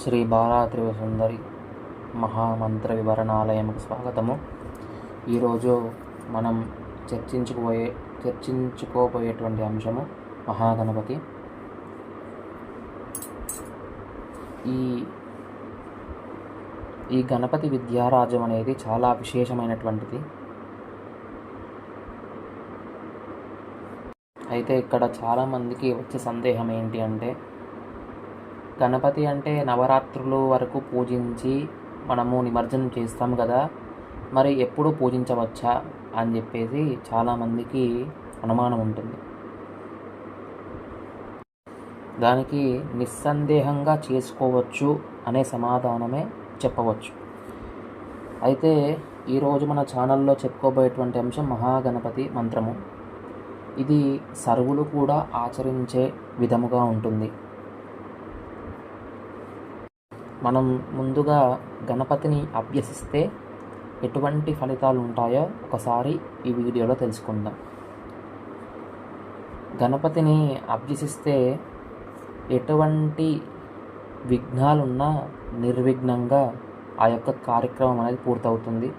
శ్రీ బాలాత్రివ సుందరి మహామంత్ర వివరణాలయంకు స్వాగతము. ఈరోజు మనం చర్చించుకోబోయే చర్చించుకోబోయేటువంటి అంశము మహాగణపతి. ఈ ఈ గణపతి విద్యారాజం అనేది చాలా విశేషమైనటువంటిది. అయితే ఇక్కడ చాలామందికి వచ్చే సందేహం ఏంటి అంటే గణపతి అంటే నవరాత్రులు వరకు పూజించి మనము నిమజ్జనం చేస్తాం కదా. మరి ఎప్పుడు పూజించవచ్చా అని చెప్పేసి చాలామందికి అనుమానం ఉంటుంది. దానికి నిస్సందేహంగా చేసుకోవచ్చు అనే సమాధానమే చెప్పవచ్చు. అయితే ఈరోజు మన ఛానల్లో చెప్పుకోబోయేటువంటి అంశం మహాగణపతి మంత్రము. ఇది సర్వులు కూడా ఆచరించే విధముగా ఉంటుంది. మనం ముందుగా గణపతిని అభ్యసిస్తే ఎటువంటి ఫలితాలు ఉంటాయో ఒకసారి ఈ వీడియోలో తెలుసుకుందాం. గణపతిని అభ్యసిస్తే ఎటువంటి విఘ్నాలున్నా నిర్విఘ్నంగా ఆ యొక్క కార్యక్రమం అనేది పూర్తవుతుంది.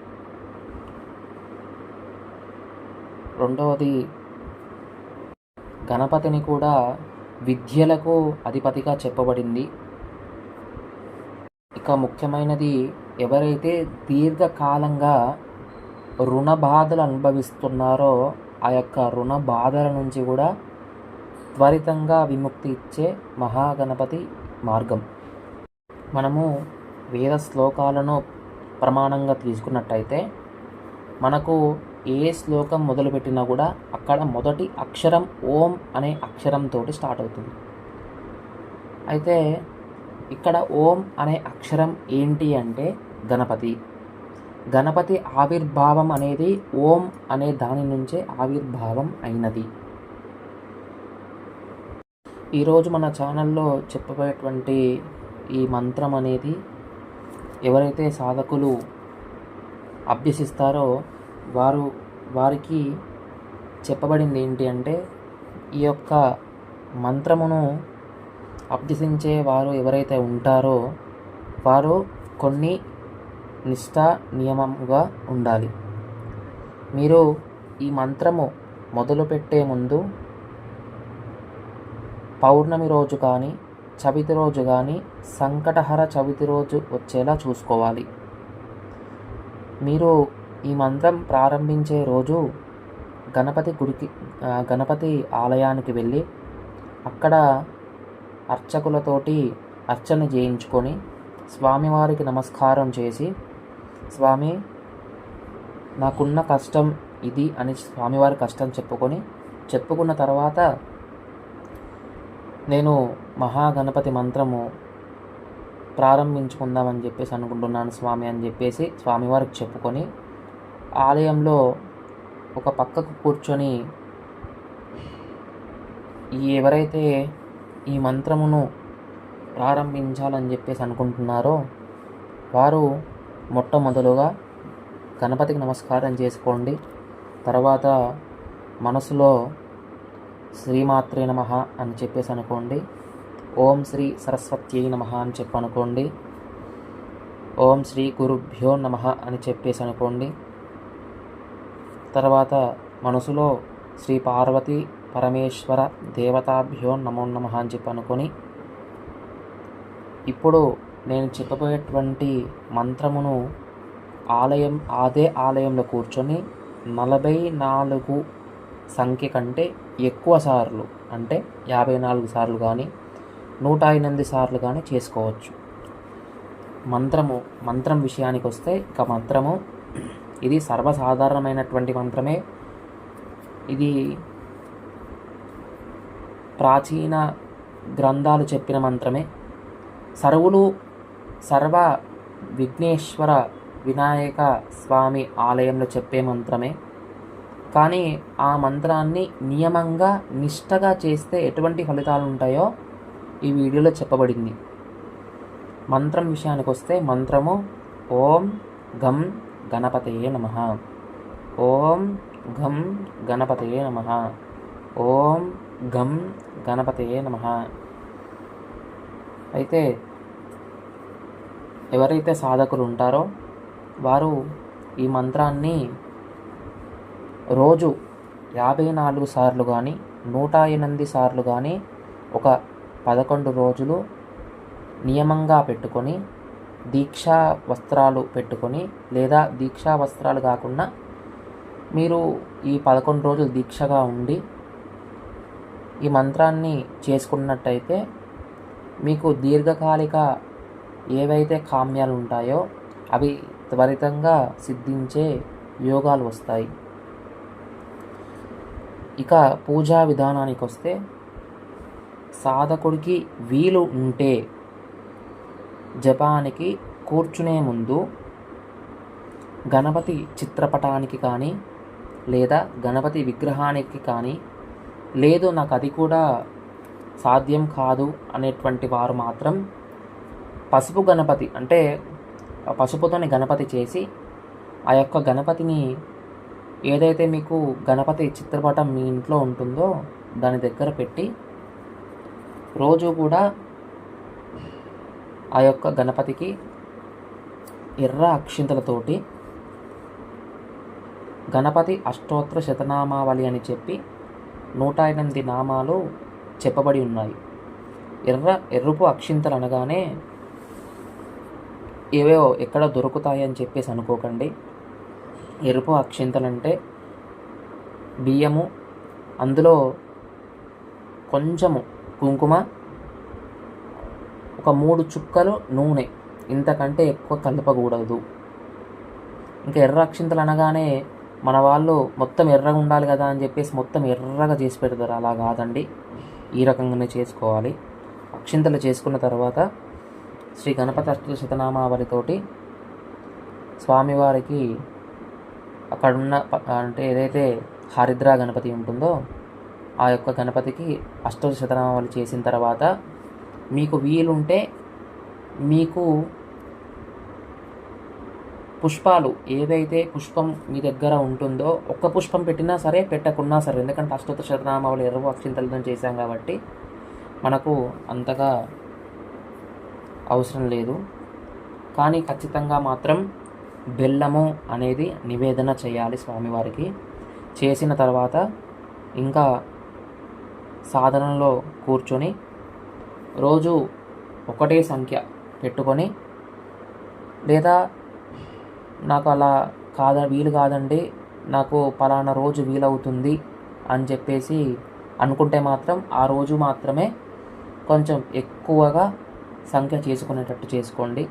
రెండవది గణపతిని కూడా విద్యలకు అధిపతిగా చెప్పబడింది. ఇక ముఖ్యమైనది ఎవరైతే దీర్ఘకాలంగా రుణ బాధలు అనుభవిస్తున్నారో ఆ యొక్క రుణ బాధల నుంచి కూడా త్వరితంగా విముక్తి ఇచ్చే మహాగణపతి మార్గం. మనము వేద శ్లోకాలను ప్రమాణంగా తీసుకున్నట్టయితే మనకు ఏ శ్లోకం మొదలుపెట్టినా కూడా అక్కడ మొదటి అక్షరం ఓం అనే అక్షరంతో స్టార్ట్ అవుతుంది. అయితే ఇక్కడ ఓం అనే అక్షరం ఏంటి అంటే గణపతి. గణపతి ఆవిర్భావం అనేది ఓం అనే దాని నుంచే ఆవిర్భావం అయినది. ఈరోజు మన ఛానల్లో చెప్పబోయేటువంటి ఈ మంత్రం అనేది ఎవరైతే సాధకులు అభ్యసిస్తారో వారు వారికి చెప్పబడింది ఏంటి అంటే ఈ యొక్క మంత్రమును అభ్యసించే వారు ఎవరైతే ఉంటారో వారు కొన్ని నిష్ఠ నియమంగా ఉండాలి. మీరు ఈ మంత్రము మొదలుపెట్టే ముందు పౌర్ణమి రోజు కానీ చవితి రోజు కానీ సంకటహర చవితి రోజు వచ్చేలా చూసుకోవాలి. మీరు ఈ మంత్రం ప్రారంభించే రోజు గణపతి గుడికి గణపతి ఆలయానికి వెళ్ళి అక్కడ అర్చకులతోటి అర్చన చేయించుకొని స్వామివారికి నమస్కారం చేసి స్వామి నాకున్న కష్టం ఇది అని స్వామివారి కష్టం చెప్పుకొని చెప్పుకున్న తర్వాత నేను మహాగణపతి మంత్రము ప్రారంభించుకుందామని చెప్పేసి అనుకుంటున్నాను స్వామి అని చెప్పేసి స్వామివారికి చెప్పుకొని ఆలయంలో ఒక పక్కకు కూర్చొని ఎవరైతే ఈ మంత్రమును ప్రారంభించాలని చెప్పేసి అనుకుంటున్నారో వారు మొట్టమొదలుగా గణపతికి నమస్కారం చేసుకోండి. తర్వాత మనసులో శ్రీమాత్రే నమ అని చెప్పేసి అనుకోండి. ఓం శ్రీ సరస్వతీ నమ అని చెప్పి అనుకోండి. ఓం శ్రీ గురుభ్యో నమ అని చెప్పేసి అనుకోండి. తర్వాత మనసులో శ్రీ పార్వతి పరమేశ్వర దేవతాభ్యో నమో నమ అని చెప్పి అనుకొని ఇప్పుడు నేను చెప్పబోయేటువంటి మంత్రమును ఆలయం అదే ఆలయంలో కూర్చొని నలభై నాలుగు సంఖ్య కంటే ఎక్కువ సార్లు అంటే యాభై నాలుగు సార్లు కానీ నూట ఎనిమిది సార్లు కానీ చేసుకోవచ్చు. మంత్రము మంత్రం విషయానికి వస్తే ఇక మంత్రము ఇది సర్వసాధారణమైనటువంటి మంత్రమే. ఇది ప్రాచీన గ్రంథాలు చెప్పిన మంత్రమే. సర్వులు సర్వ విఘ్నేశ్వర వినాయక స్వామి ఆలయంలో చెప్పే మంత్రమే. కానీ ఆ మంత్రాన్ని నియమంగా నిష్టగా చేస్తే ఎటువంటి ఫలితాలు ఉంటాయో ఈ వీడియోలో చెప్పబడింది. మంత్రం విషయానికి వస్తే మంత్రము ఓం గం గణపతయే నమ. ఓం గం గణపతయే నమ. ఓం గం గణపతయే నమ. అయితే ఎవరైతే సాధకులు ఉంటారో వారు ఈ మంత్రాన్ని రోజు యాభై నాలుగు సార్లు కానీ నూట ఎనిమిది సార్లు కానీ ఒక పదకొండు రోజులు నియమంగా పెట్టుకొని దీక్షా వస్త్రాలు పెట్టుకొని లేదా దీక్షా వస్త్రాలు కాకుండా మీరు ఈ పదకొండు రోజులు దీక్షగా ఉండి ఈ మంత్రాన్ని చేసుకున్నట్టయితే మీకు దీర్ఘకాలిక ఏవైతే కామ్యాలు ఉంటాయో అవి త్వరితంగా సిద్ధించే యోగాలు వస్తాయి. ఇక పూజా విధానానికి వస్తే సాధకుడికి వీలు ఉంటే జపానికి కూర్చునే ముందు గణపతి చిత్రపటానికి కానీ లేదా గణపతి విగ్రహానికి కానీ లేదు నాకు అది కూడా సాధ్యం కాదు అనేటువంటి వారు మాత్రం పసుపు గణపతి అంటే పసుపుతోని గణపతి చేసి ఆ యొక్క గణపతిని ఏదైతే మీకు గణపతి చిత్రపటం మీ ఇంట్లో ఉంటుందో దాని దగ్గర పెట్టి రోజు కూడా ఆ యొక్క గణపతికి ఎర్ర అక్షింతలతోటి గణపతి అష్టోత్తర శతనామావళి అని చెప్పి నూట ఎనిమిది నామాలు చెప్పబడి ఉన్నాయి. ఎర్ర ఎర్రపు అక్షింతలు అనగానే ఏవేవో ఎక్కడ దొరుకుతాయి అని చెప్పేసి అనుకోకండి. ఎరుపు అక్షింతలు అంటే బియ్యము అందులో కొంచెము కుంకుమ ఒక మూడు చుక్కలు నూనె ఇంతకంటే ఎక్కువ కలపకూడదు. ఇంకా ఎర్ర అక్షింతలు అనగానే మన వాళ్ళు మొత్తం ఎర్రగా ఉండాలి కదా అని చెప్పేసి మొత్తం ఎర్రగా చేసి పెడతారు. అలా కాదండి. ఈ రకంగానే చేసుకోవాలి. అక్షింతలు చేసుకున్న తర్వాత శ్రీ గణపతి అష్ట శతనామావళితోటి స్వామివారికి అక్కడున్న అంటే ఏదైతే హరిద్రా గణపతి ఉంటుందో ఆ యొక్క గణపతికి అష్ట శతనామావళి చేసిన తర్వాత మీకు వీలుంటే మీకు పుష్పాలు ఏదైతే పుష్పం మీ దగ్గర ఉంటుందో ఒక్క పుష్పం పెట్టినా సరే పెట్టకున్నా సరే ఎందుకంటే అష్టోత్తర శతనామావళి ఎర్రవు అక్షింతలతో చేశాం కాబట్టి మనకు అంతగా అవసరం లేదు. కానీ ఖచ్చితంగా మాత్రం బెల్లము అనేది నివేదన చేయాలి స్వామివారికి. చేసిన తర్వాత ఇంకా సాధనలో కూర్చొని రోజు ఒకటే సంఖ్య పెట్టుకొని లేదా నాకు అలా కాద వీలు కాదండి. నాకు పలానా రోజు వీలవుతుంది అని చెప్పేసి అనుకుంటే మాత్రం ఆ రోజు మాత్రమే కొంచెం ఎక్కువగా సంఖ్య చేసుకునేటట్టు చేసుకోండి.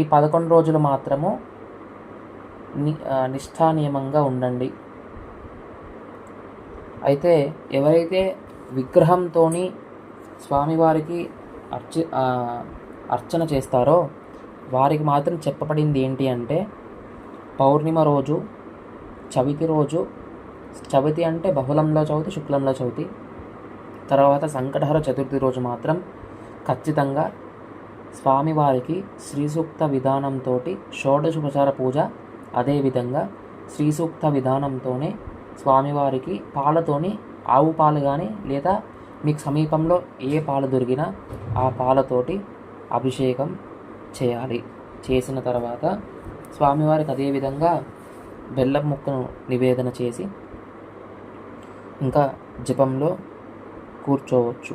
ఈ పదకొండు రోజులు మాత్రము ని నిష్ఠానియమంగా ఉండండి. అయితే ఎవరైతే విగ్రహంతో స్వామివారికి అర్చి అర్చన చేస్తారో వారికి మాత్రం చెప్పబడింది ఏంటి అంటే పౌర్ణిమ రోజు చవితి రోజు చవితి అంటే బహుళంలో చవితి శుక్లంలో చవితి తర్వాత సంకటహర చతుర్థి రోజు మాత్రం ఖచ్చితంగా స్వామివారికి శ్రీసూక్త విధానంతో షోడశోపచార పూజ అదేవిధంగా శ్రీసూక్త విధానంతోనే స్వామివారికి పాలతోని ఆవు పాలు కానీ లేదా మీకు సమీపంలో ఏ పాలు దొరికినా ఆ పాలతోటి అభిషేకం చేయాలి. చేసిన తర్వాత స్వామివారికి అదేవిధంగా బెల్లం ముక్కను నివేదన చేసి ఇంకా జపంలో కూర్చోవచ్చు.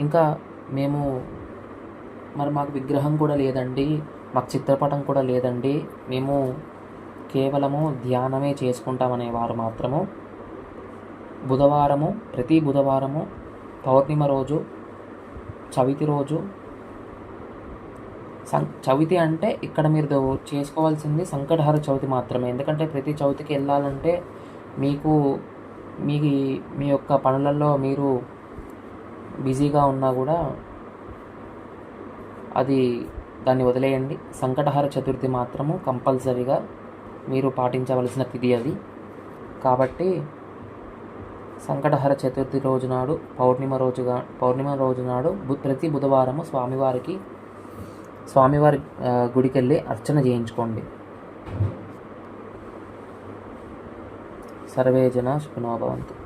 ఇంకా మేము మరి మాకు విగ్రహం కూడా లేదండి మాకు చిత్రపటం కూడా లేదండి. మేము కేవలము ధ్యానమే చేసుకుంటామనేవారు మాత్రము. బుధవారము ప్రతి బుధవారము పౌర్ణిమ రోజు చవితి రోజు. సం చవితి అంటే ఇక్కడ మీరు దో- చేసుకోవాల్సింది సంకటహర చవితి మాత్రమే. ఎందుకంటే ప్రతి చవితికి వెళ్ళాలంటే మీకు మీ మీ యొక్క పనులలో మీరు బిజీగా ఉన్నా కూడా అది దాన్ని వదిలేయండి. సంకటహర చతుర్థి మాత్రము కంపల్సరీగా మీరు పాటించవలసిన తిథి అది. కాబట్టి సంకటహర చతుర్థి రోజు నాడు పౌర్ణిమ రోజుగా పౌర్ణిమ రోజు నాడు ప్రతి బుధవారము స్వామివారికి స్వామివారి గుడికెళ్ళి గుడికి వెళ్ళి అర్చన చేయించుకోండి సర్వేజన శుభనోభవంతు